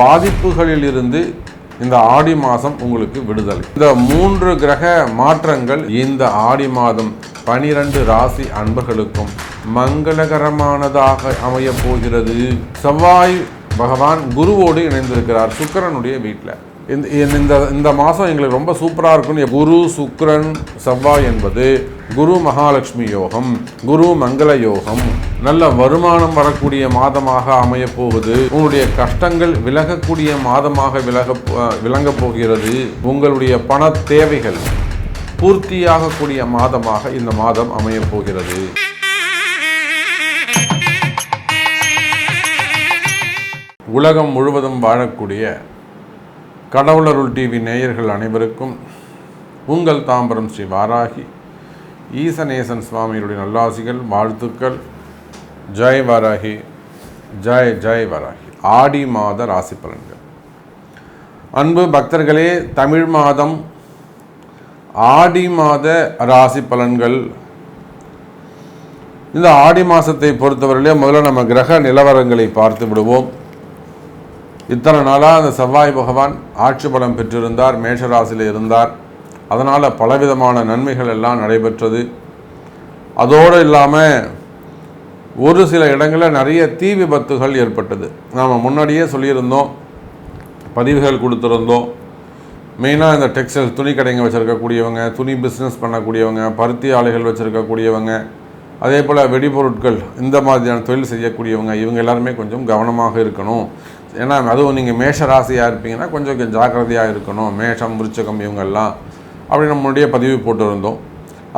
பாதிப்புகளில் இருந்து இந்த ஆடி மாதம் உங்களுக்கு விடுதலை. இந்த மூன்று கிரக மாற்றங்கள் இந்த ஆடி மாதம் பனிரெண்டு ராசி அன்பர்களுக்கும் மங்களகரமானதாக அமையப் போகிறது. செவ்வாய் பகவான் குருவோடு இணைந்திருக்கிறார் சுக்கிரனுடைய வீட்டில். இந்த இந்த இந்த மாதம் எங்களுக்கு ரொம்ப சூப்பராக இருக்கும்னு குரு சுக்ரன் செவ்வாய் என்பது குரு மகாலட்சுமி யோகம் குரு மங்கள யோகம். நல்ல வருமானம் வரக்கூடிய மாதமாக அமையப் போகுது. உங்களுடைய கஷ்டங்கள் விலகக்கூடிய மாதமாக விலக விளங்கப் போகிறது. உங்களுடைய பண தேவைகள் பூர்த்தியாகக்கூடிய மாதமாக இந்த மாதம் அமையப் போகிறது. உலகம் முழுவதும் வாழக்கூடிய கடவுளருள் டிவி நேயர்கள் அனைவருக்கும் உங்கள் தாம்பரம் ஸ்ரீ வாராகி. ஈசநேசன் சுவாமியுடைய நல்லாசிகள் வாழ்த்துக்கள். ஜெய் வாராகி ஜெய் ஜெய் வாராகி. ஆடி மாத ராசி பலன்கள். அன்பு பக்தர்களே தமிழ் மாதம் ஆடி மாத ராசி பலன்கள். இந்த ஆடி மாதத்தை பொறுத்தவரையிலே முதல்ல நம்ம கிரக நிலவரங்களை பார்த்து விடுவோம். இத்தனை நாளாக அந்த செவ்வாய் பகவான் ஆட்சி பலம் பெற்றிருந்தார் மேஷராசியில் இருந்தார். அதனால் பலவிதமான நன்மைகள் எல்லாம் நடைபெற்றது. அதோடு இல்லாமல் ஒரு சில இடங்களில் நிறைய தீ விபத்துகள் ஏற்பட்டது. நாம் முன்னாடியே சொல்லியிருந்தோம் பதிவுகள் கொடுத்துருந்தோம். மெயினாக இந்த டெக்ஸ்டைல் துணி கடைங்க வச்சுருக்கக்கூடியவங்க துணி பிஸ்னஸ் பண்ணக்கூடியவங்க பருத்தி ஆலைகள் வச்சுருக்கக்கூடியவங்க அதே போல் வெடிபொருட்கள் இந்த மாதிரியான தொழில் செய்யக்கூடியவங்க இவங்க எல்லாருமே கொஞ்சம் கவனமாக இருக்கணும். ஏன்னா அதுவும் நீங்கள் மேஷ ராசியாக இருப்பீங்கன்னா கொஞ்சம் ஜாக்கிரதையாக இருக்கணும். மேஷம் விருச்சகம் இவங்கெல்லாம் அப்படி நம்மளுடைய பதிவு போட்டிருந்தோம்.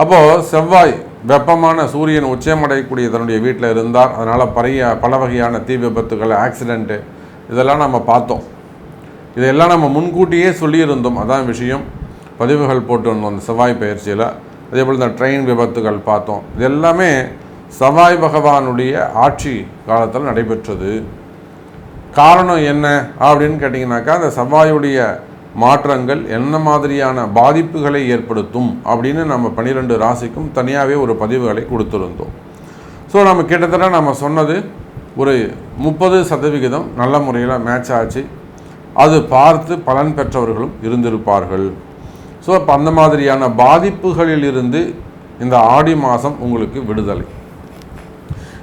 அப்போது செவ்வாய் வெப்பமான சூரியன் உச்சமடையக்கூடிய தன்னுடைய வீட்டில் இருந்தார். அதனால் பறைய பல வகையான தீ விபத்துகள் ஆக்சிடெண்ட்டு இதெல்லாம் நம்ம பார்த்தோம். இதெல்லாம் நம்ம முன்கூட்டியே சொல்லியிருந்தோம். அதான் விஷயம். பதிவுகள் போட்டிருந்தோம் அந்த செவ்வாய் பயிற்சியில். அதே போல் இந்த ட்ரெயின் விபத்துகள் பார்த்தோம். இது எல்லாமே செவ்வாய் பகவானுடைய ஆட்சி காலத்தில் நடைபெற்றது. காரணம் என்ன அப்படின்னு கேட்டிங்கனாக்கா அந்த செவ்வாயுடைய மாற்றங்கள் என்ன மாதிரியான பாதிப்புகளை ஏற்படுத்தும் அப்படின்னு நம்ம பன்னிரெண்டு ராசிக்கும் தனியாகவே ஒரு பதிவுகளை கொடுத்துருந்தோம். ஸோ நம்ம கிட்டத்தட்ட நம்ம சொன்னது ஒரு முப்பது சதவிகிதம் நல்ல முறையில் மேட்ச் ஆச்சு. அது பார்த்து பலன் பெற்றவர்களும் இருந்திருப்பார்கள். ஸோ அப்போ அந்த மாதிரியான பாதிப்புகளில் இருந்து இந்த ஆடி மாதம் உங்களுக்கு விடுதலை.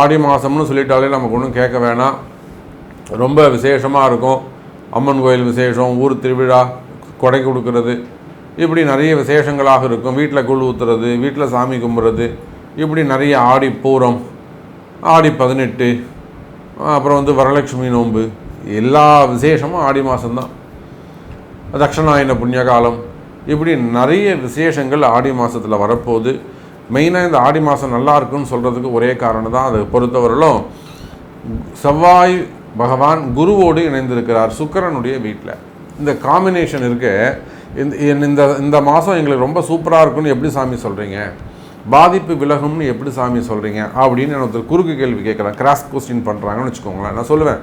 ஆடி மாதம்னு சொல்லிட்டாலே நமக்கு ஒன்றும் கேட்க வேணாம். ரொம்ப விசேஷமாக இருக்கும். அம்மன் கோயில் விசேஷம் ஊர் திருவிழா கொடை கொடுக்கறது. இப்படி நிறைய விசேஷங்களாக இருக்கும். வீட்டில் குழு ஊற்றுறது வீட்டில் சாமி கும்பிட்றது இப்படி நிறைய ஆடி பூரம் ஆடி பதினெட்டு அப்புறம் வந்து வரலட்சுமி நோன்பு. எல்லா விசேஷமும் ஆடி மாதம்தான் தட்சணாயன புண்ணிய காலம் இப்படி நிறைய விசேஷங்கள் ஆடி மாதத்தில் வரப்போகுது. மெயினாக இந்த ஆடி மாதம் நல்லா இருக்குன்னு சொல்கிறதுக்கு ஒரே காரணம் தான் அதை. பொறுத்தவரையிலும் செவ்வாய் பகவான் குருவோடு இணைந்திருக்கிறார் சுக்கரனுடைய வீட்டில் இந்த காம்பினேஷன் இருக்கு. இந்த இந்த இந்த மாதம் எங்களுக்கு ரொம்ப சூப்பராக இருக்குன்னு எப்படி சாமி சொல்கிறீங்க பாதிப்பு விலகும்னு எப்படி சாமி சொல்கிறீங்க அப்படின்னு நான் ஒருத்தர் குறுக்கு கேள்வி கேட்குறேன் கிராஸ் கொஸ்டின் பண்ணுறாங்கன்னு வச்சுக்கோங்களேன். நான் சொல்லுவேன்.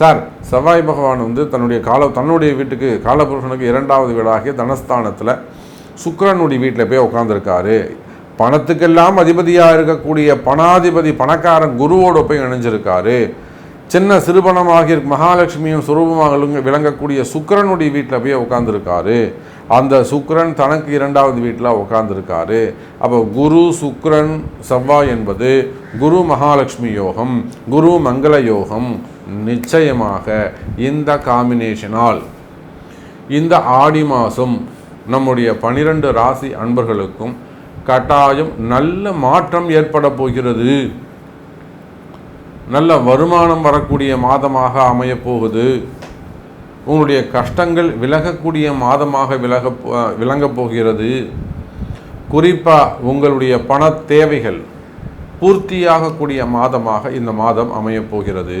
சார் செவ்வாய் பகவான் வந்து தன்னுடைய கால தன்னுடைய வீட்டுக்கு காலபுருஷனுக்கு இரண்டாவது வீடாகிய தனஸ்தானத்தில் சுக்கரனுடைய வீட்டில் போய் உட்காந்துருக்காரு பணத்துக்கெல்லாம் அதிபதியாக இருக்கக்கூடிய பணாதிபதி பணக்காரன் குருவோடு போய் இணைஞ்சிருக்காரு. சின்ன சிறுபணமாகி மகாலட்சுமியும் சுரூபமாக விளங்கக்கூடிய சுக்கரனுடைய வீட்டில் போய் உட்காந்துருக்காரு அந்த சுக்கரன் தனக்கு இரண்டாவது வீட்டில் உட்காந்துருக்காரு அப்போ குரு சுக்கரன் செவ்வாய் என்பது குரு மகாலட்சுமி யோகம் குரு மங்கள யோகம். நிச்சயமாக இந்த காம்பினேஷனால் இந்த ஆடி மாதம் நம்முடைய பனிரெண்டு ராசி அன்பர்களுக்கும் கட்டாயம் நல்ல மாற்றம் ஏற்பட போகிறது. நல்ல வருமானம் வரக்கூடிய மாதமாக அமையப்போகுது உங்களுடைய கஷ்டங்கள் விலகக்கூடிய மாதமாக விலக விளங்கப் போகிறது. குறிப்பாக உங்களுடைய பண தேவைகள் பூர்த்தியாகக்கூடிய மாதமாக இந்த மாதம் அமையப்போகிறது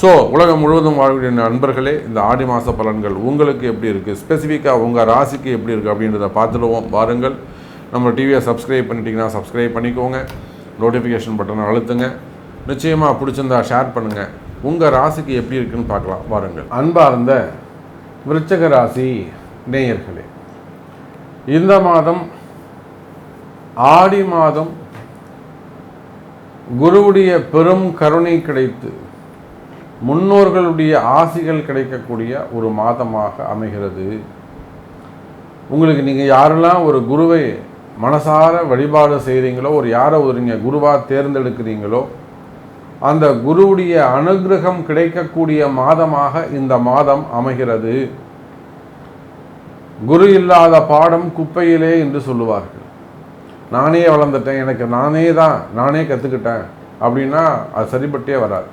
ஸோ உலகம் முழுவதும் வாழக்கூடிய நண்பர்களே இந்த ஆடி மாத பலன்கள் உங்களுக்கு எப்படி இருக்குது ஸ்பெசிஃபிக்காக உங்கள் ராசிக்கு எப்படி இருக்குது அப்படின்றத பார்த்துடுவோம். பாருங்கள் நம்ம டிவியை சப்ஸ்கிரைப் பண்ணிட்டீங்கன்னா சப்ஸ்கிரைப் பண்ணிக்கோங்க. நோட்டிஃபிகேஷன் பட்டனை அழுத்துங்க. நிச்சயமாக பிடிச்சிருந்தா ஷேர் பண்ணுங்கள் உங்கள் ராசிக்கு எப்படி இருக்குன்னு பார்க்கலாம். பாருங்கள் அன்பார்ந்த விருச்சக ராசி நேயர்களே இந்த மாதம் ஆடி மாதம் குருவுடைய பெரும் கருணை கிடைத்து முன்னோர்களுடைய ஆசிகள் கிடைக்கக்கூடிய ஒரு மாதமாக அமைகிறது. உங்களுக்கு நீங்கள் யாரெல்லாம் ஒரு குருவை மனசார வழிபாடு செய்கிறீங்களோ ஒரு யாரை ஒரு நீங்கள் குருவாக தேர்ந்தெடுக்கிறீங்களோ அந்த குருவுடைய அனுகிரகம் கிடைக்கக்கூடிய மாதமாக இந்த மாதம் அமைகிறது. குரு இல்லாத பாடம் குப்பையிலே என்று சொல்லுவார்கள். நானே வளர்ந்துட்டேன் எனக்கு நானே தான் நானே கற்றுக்கிட்டேன் அப்படின்னா அது சரிப்பட்டே வராது.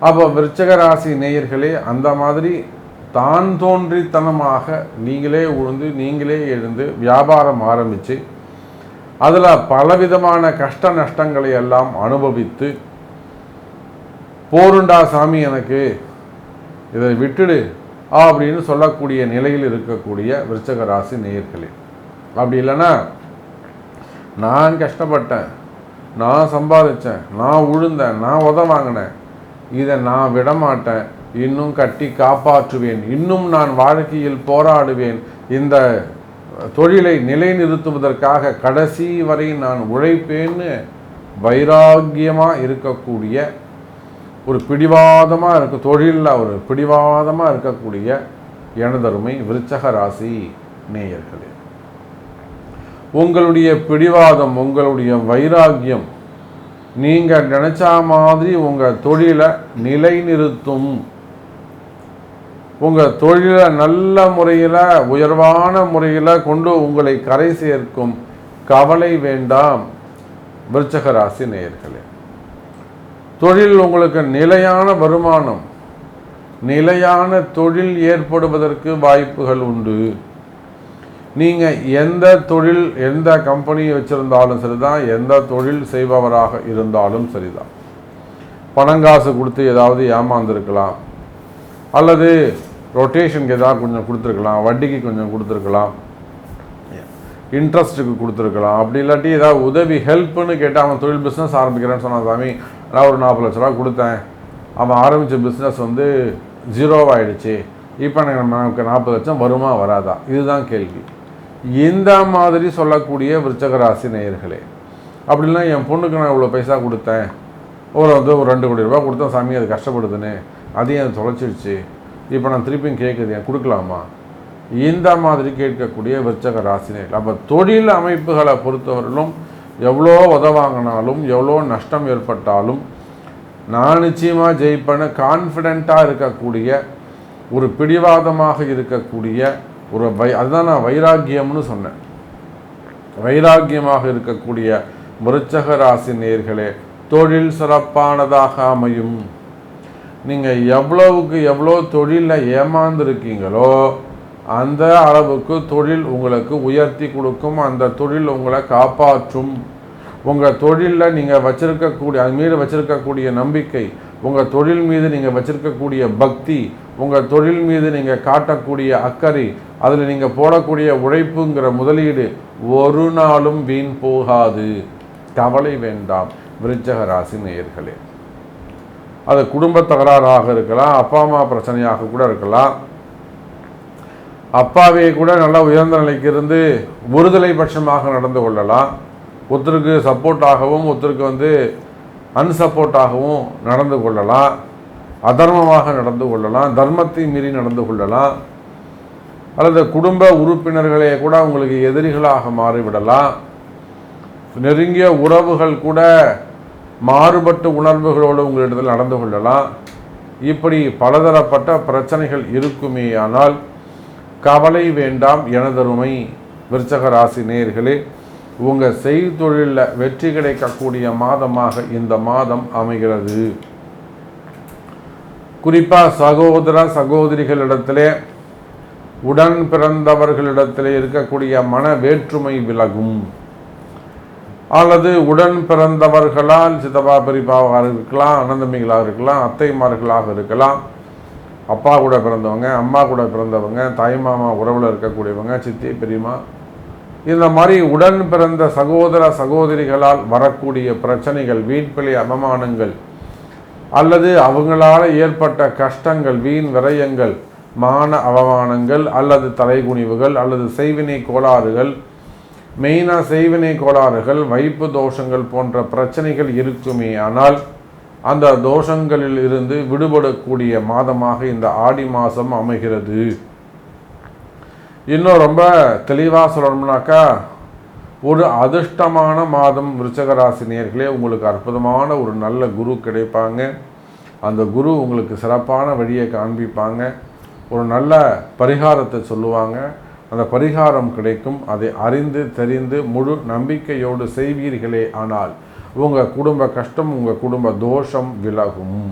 அப்போ விருச்சக ராசி நேயர்களே அந்த மாதிரி தான் தோன்றித்தனமாக நீங்களே உழுந்து நீங்களே எழுந்து வியாபாரம் ஆரம்பித்து அதில் பலவிதமான கஷ்ட நஷ்டங்களை எல்லாம் அனுபவித்து போருண்டா சாமி எனக்கு இதை விட்டுடு அப்படின்னு சொல்லக்கூடிய நிலையில் இருக்கக்கூடிய விருச்சக ராசி நேயர்களே. அப்படி இல்லைன்னா நான் கஷ்டப்பட்டேன் நான் சம்பாதிச்சேன் நான் உழுந்தேன் நான் உத வாங்கினேன் இதை நான் விடமாட்டேன். இன்னும் கட்டி காப்பாற்றுவேன். இன்னும் நான் வாழ்க்கையில் போராடுவேன். இந்த தொழிலை நிலைநிறுத்துவதற்காக கடைசி வரை நான் உழைப்பேன்னு வைராக்கியமாக இருக்கக்கூடிய ஒரு பிடிவாதமாக இருக்க தொழிலில் ஒரு பிடிவாதமாக இருக்கக்கூடிய எனதருமை விருச்சக ராசி நேயர்களே. உங்களுடைய பிடிவாதம் உங்களுடைய வைராக்கியம் நீங்கள் நினச்சா மாதிரி உங்கள் தொழிலை நிலைநிறுத்தும். உங்கள் தொழிலை நல்ல முறையில் உயர்வான முறையில் கொண்டு உங்களை கரை சேர்க்கும். கவலை வேண்டாம் விருச்சகராசி நேயர்களே. தொழில் உங்களுக்கு நிலையான வருமானம். நிலையான தொழில் ஏற்படுவதற்கு வாய்ப்புகள் உண்டு. நீங்கள் எந்த தொழில் எந்த கம்பெனி வச்சுருந்தாலும் சரி தான் எந்த தொழில் செய்பவராக இருந்தாலும் சரி தான் பணங்காசு கொடுத்து ஏதாவது ஏமாந்துருக்கலாம். அல்லது ரொட்டேஷனுக்கு ஏதாவது கொஞ்சம் கொடுத்துருக்கலாம் வட்டிக்கு கொஞ்சம் கொடுத்துருக்கலாம். இன்ட்ரெஸ்ட்டுக்கு கொடுத்துருக்கலாம். அப்படி இல்லாட்டி ஏதாவது உதவி ஹெல்ப்னு கேட்டால் அவன் தொழில் பிஸ்னஸ் ஆரம்பிக்கிறேன்னு சொன்னான் சாமி நான் ஒரு நாற்பது லட்ச ரூபா கொடுத்தேன். அவன் ஆரம்பித்த பிஸ்னஸ் வந்து ஜீரோவாகிடுச்சு இப்போ நமக்கு நாற்பது லட்சம் வருமா வராதா? இதுதான் கேள்வி. இந்த மாதிரி சொல்லக்கூடிய விருச்சக ராசி நேயர்களே அப்படின்னா என் பொண்ணுக்கு நான் இவ்வளோ பைசா கொடுத்தேன். ஒரு வந்து ஒரு ரெண்டு கோடி ரூபா கொடுத்தேன். சாமி அது கஷ்டப்படுதுன்னு. அதையும் அது தொலைச்சிடுச்சு இப்போ நான் திருப்பியும் கேட்குது என் கொடுக்கலாமா? இந்த மாதிரி கேட்கக்கூடிய விருச்சக ராசினியர்கள் அப்போ தொழில் அமைப்புகளை பொறுத்தவரையிலும் எவ்வளோ உதவாங்கினாலும் எவ்வளோ நஷ்டம் ஏற்பட்டாலும் நான் நிச்சயமாக ஜெயிப்பேன்னு கான்ஃபிடெண்ட்டாக இருக்கக்கூடிய ஒரு பிடிவாதமாக இருக்கக்கூடிய ஒரு வை அதுதான் நான் வைராக்கியம்னு சொன்னேன். வைராக்கியமாக இருக்கக்கூடிய விருச்சக ராசி நேர்களே தொழில் சிறப்பானதாக அமையும். நீங்கள் எவ்வளவுக்கு எவ்வளோ தொழிலில் ஏமாந்துருக்கீங்களோ அந்த அளவுக்கு தொழில் உங்களுக்கு உயர்த்தி கொடுக்கும். அந்த தொழில் உங்களை காப்பாற்றும். உங்கள் தொழிலில் நீங்கள் வச்சிருக்கக்கூடிய அது மீது வச்சிருக்கக்கூடிய நம்பிக்கை உங்கள் தொழில் மீது நீங்கள் வச்சிருக்கக்கூடிய பக்தி உங்கள் தொழில் மீது நீங்கள் காட்டக்கூடிய அக்கறை அதில் நீங்கள் போடக்கூடிய உழைப்புங்கிற முதலீடு ஒரு நாளும் வீண் போகாது. கவலை வேண்டாம் விருச்சக ராசி நேயர்களே. அது குடும்ப தகராறாக இருக்கலாம் அப்பா அம்மா பிரச்சனையாக கூட இருக்கலாம். அப்பாவே கூட நல்லா உயர்ந்த நிலைக்கு இருந்து ஒருதலை பட்சமாக நடந்து கொள்ளலாம். ஒருத்தருக்கு சப்போர்ட்டாகவும் ஒருத்தருக்கு வந்து அன்சப்போர்ட்டாகவும் நடந்து கொள்ளலாம். அதர்மமாக நடந்து கொள்ளலாம். தர்மத்தை மீறி நடந்து கொள்ளலாம். அல்லது குடும்ப உறுப்பினர்களே கூட உங்களுக்கு எதிரிகளாக மாறிவிடலாம். நெருங்கிய உறவுகள் கூட மாறுபட்ட உணர்வுகளோடு உங்களிடத்தில் நடந்து கொள்ளலாம். இப்படி பலதரப்பட்ட பிரச்சனைகள் இருக்குமே ஆனால் கவலை வேண்டாம் எனதருமை விருச்சக ராசி நேர்களே உங்கள் செய்தொழிலில் வெற்றி கிடைக்கக்கூடிய மாதமாக இந்த மாதம் அமைகிறது. குறிப்பாக சகோதர சகோதரிகளிடத்திலே உடன் பிறந்தவர்களிடத்திலே இருக்கக்கூடிய மன வேற்றுமை விலகும். அல்லது உடன் பிறந்தவர்களால் சித்தப்பா பெரியப்பாவாக இருக்கலாம் அனந்தமிகளாக இருக்கலாம் அத்தைமார்களாக இருக்கலாம். அப்பா கூட பிறந்தவங்க அம்மா கூட பிறந்தவங்க தாய் மாமா உறவில் இருக்கக்கூடியவங்க சித்தி பெரியம்மா. இந்த மாதிரி உடன் பிறந்த சகோதர சகோதரிகளால் வரக்கூடிய பிரச்சனைகள் வீட்பிழை அவமானங்கள் அல்லது அவங்களால ஏற்பட்ட கஷ்டங்கள் வீண் விரயங்கள் மான அவமானங்கள் அல்லது தலைகுனிவுகள் அல்லது செய்வினை கோளாறுகள் மெயினாக செய்வினை கோளாறுகள் வைப்பு தோஷங்கள் போன்ற பிரச்சனைகள் இருக்குமே ஆனால் அந்த தோஷங்களில் இருந்து விடுபடக்கூடிய மாதமாக இந்த ஆடி மாதம் அமைகிறது. இன்னும் ரொம்ப தெளிவாக சொல்லணும்னாக்கா ஒரு அதிர்ஷ்டமான மாதம் விருச்சக நேர்களே உங்களுக்கு அற்புதமான ஒரு நல்ல குரு கிடைப்பாங்க. அந்த குரு உங்களுக்கு சிறப்பான வழியை காண்பிப்பாங்க. ஒரு நல்ல பரிகாரத்தை சொல்லுவாங்க. அந்த பரிகாரம் கிடைக்கும். அதை அறிந்து தெரிந்து முழு நம்பிக்கையோடு செய்வீர்களே ஆனால் உங்கள் குடும்ப கஷ்டம் உங்கள் குடும்ப தோஷம் விலகும்.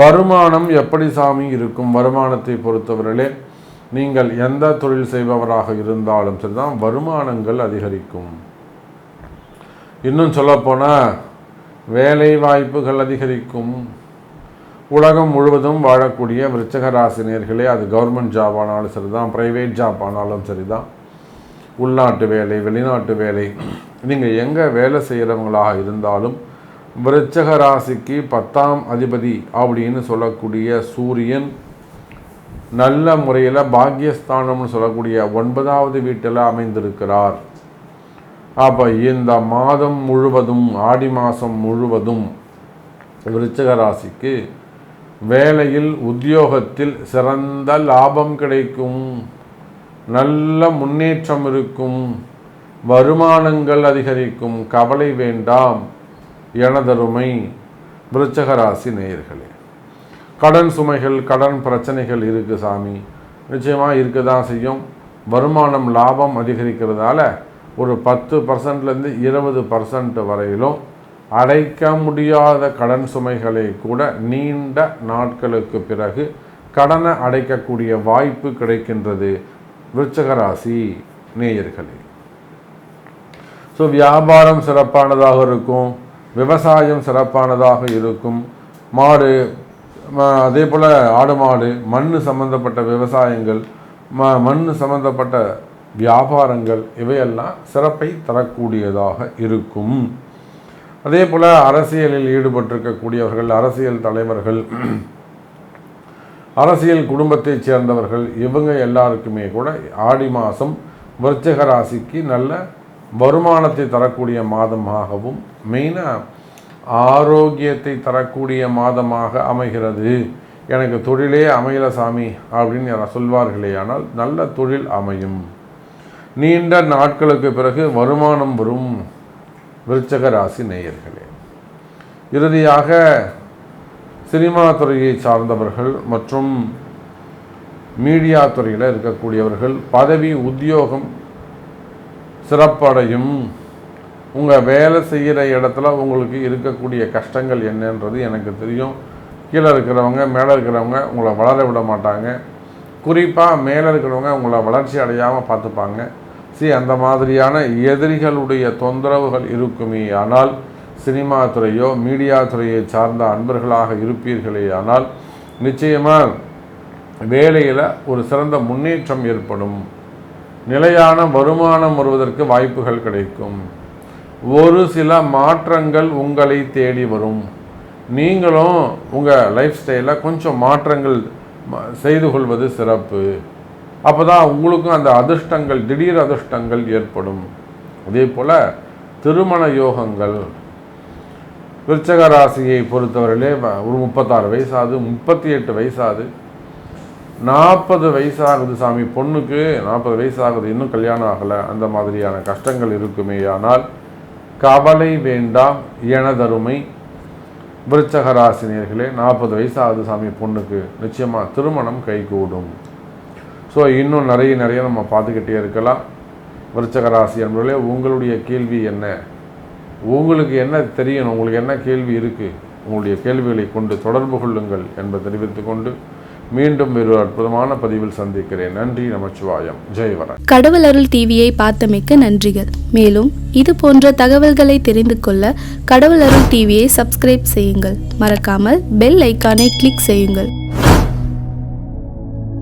வருமானம் எப்படி சாமி இருக்கும்? வருமானத்தை பொறுத்தவரையிலே நீங்கள் எந்த தொழில் செய்பவராக இருந்தாலும் சரிதான் வருமானங்கள் அதிகரிக்கும். இன்னும் சொல்லப்போனால் வேலை வாய்ப்புகள் அதிகரிக்கும். உலகம் முழுவதும் வாழக்கூடிய விருச்சக ராசினியர்களே அது கவர்மெண்ட் ஜாப் ஆனாலும் சரி தான் ப்ரைவேட் ஜாப் ஆனாலும் சரி தான் உள்நாட்டு வேலை வெளிநாட்டு வேலை நீங்கள் எங்கே வேலை செய்கிறவங்களாக இருந்தாலும் விருச்சக ராசிக்கு பத்தாம் அதிபதி அப்படின்னு சொல்லக்கூடிய சூரியன் நல்ல முறையில் பாக்கியஸ்தானம்னு சொல்லக்கூடிய ஒன்பதாவது வீட்டில் அமைந்திருக்கிறார். அப்போ இந்த மாதம் முழுவதும் ஆடி மாதம் முழுவதும் விருச்சக ராசிக்கு வேலையில் உத்தியோகத்தில் சிறந்த லாபம் கிடைக்கும். நல்ல முன்னேற்றம் இருக்கும். வருமானங்கள் அதிகரிக்கும். கவலை வேண்டாம். எனதருமை விருச்சகராசி நேயர்களே. கடன் சுமைகள் கடன் பிரச்சனைகள் இருக்குது சாமி. நிச்சயமாக இருக்க தான் செய்யும். வருமானம் லாபம் அதிகரிக்கிறதால ஒரு பத்து பர்சன்ட்லேருந்து இருபது பர்சன்ட் வரையிலும் அடைக்க முடியாத கடன் சுமைகளை கூட நீண்ட நாட்களுக்கு பிறகு கடனை அடைக்கக்கூடிய வாய்ப்பு கிடைக்கின்றது. விருச்சகராசி நேயர்களே. ஸோ வியாபாரம் சிறப்பானதாக இருக்கும். விவசாயம் சிறப்பானதாக இருக்கும். மாடு அதே போல் ஆடு மாடு மண் சம்பந்தப்பட்ட விவசாயங்கள் ம மண் சம்பந்தப்பட்ட வியாபாரங்கள் இவையெல்லாம் சிறப்பை தரக்கூடியதாக இருக்கும். அதே போல் அரசியலில் ஈடுபட்டிருக்கக்கூடியவர்கள் அரசியல் தலைவர்கள் அரசியல் குடும்பத்தைச் சேர்ந்தவர்கள் இவங்க எல்லாருக்குமே கூட ஆடி மாதம் விருச்சக ராசிக்கு நல்ல வருமானத்தை தரக்கூடிய மாதமாகவும் மெயினாக ஆரோக்கியத்தை தரக்கூடிய மாதமாக அமைகிறது. எனக்கு தொழிலே அமையல சாமி அப்படின்னு யாராவது சொல்வார்களே ஆனால் நல்ல தொழில் அமையும். நீண்ட நாட்களுக்கு பிறகு வருமானம் வரும். விருச்சக ராசி நேயர்களே இறுதியாக சினிமா துறையை சார்ந்தவர்கள் மற்றும் மீடியா துறையில் இருக்கக்கூடியவர்கள் பதவி உத்தியோகம் சிறப்படையும் உங்கள் வேலை செய்கிற இடத்துல உங்களுக்கு இருக்கக்கூடிய கஷ்டங்கள் என்னன்றது எனக்கு தெரியும். கீழே இருக்கிறவங்க மேலே இருக்கிறவங்க உங்களை வளர விட மாட்டாங்க. குறிப்பாக மேலே இருக்கிறவங்க உங்களை வளர்ச்சி அடையாமல் பார்த்துப்பாங்க. சி அந்த மாதிரியான எதிரிகளுடைய தொந்தரவுகள் இருக்குமே. ஆனால் சினிமா துறையோ மீடியா துறையை சார்ந்த அன்பர்களாக இருப்பீர்களே. ஆனால் நிச்சயமாக வேலையில் ஒரு சிறந்த முன்னேற்றம் ஏற்படும். நிலையான வருமானம் வருவதற்கு வாய்ப்புகள் கிடைக்கும். ஒரு சில மாற்றங்கள் உங்களை தேடி வரும். நீங்களும் உங்கள் லைஃப் ஸ்டைலில் கொஞ்சம் மாற்றங்கள் செய்து கொள்வது சிறப்பு. அப்போ தான் உங்களுக்கும் அந்த அதிர்ஷ்டங்கள் திடீர் அதிர்ஷ்டங்கள் ஏற்படும். அதே போல் திருமண யோகங்கள். விருச்சக ராசியை பொறுத்தவரையிலே ஒரு முப்பத்தாறு வயசாகுது முப்பத்தி எட்டு வயசாகுது. நாற்பது வயசாகுது சாமி பொண்ணுக்கு நாற்பது வயசாகுது இன்னும் கல்யாணம் ஆகலை அந்த மாதிரியான கஷ்டங்கள் இருக்குமே. ஆனால் கவலை வேண்டாம் எனதருமை. விருச்சக ராசினியர்களே நாற்பது வயசாகுது சாமி பொண்ணுக்கு. நிச்சயமாக திருமணம் கைகூடும். ஸோ இன்னும் நிறைய நிறைய நம்ம பார்த்துக்கிட்டே இருக்கலாம். விருச்சக ராசி என்பவர்களே உங்களுடைய கேள்வி என்ன? உங்களுக்கு என்ன தெரியணும்? உங்களுக்கு என்ன கேள்வி இருக்குது உங்களுடைய கேள்விகளை கொண்டு தொடர்பு கொள்ளுங்கள் என்பதை தெரிவித்து கொண்டு மீண்டும் ஒரு அற்புதமான பதிவில் சந்திக்கிறேன். நன்றி நமச்சிவாயம். ஜெயவரன் கடவுள் அருள் டிவியை பார்த்தமைக்க நன்றிகள். மேலும் இது போன்ற தகவல்களை தெரிந்து கொள்ள கடவுள் அருள் டிவியை சப்ஸ்கிரைப் செய்யுங்கள். மறக்காமல் பெல் ஐக்கானை கிளிக் செய்யுங்கள்.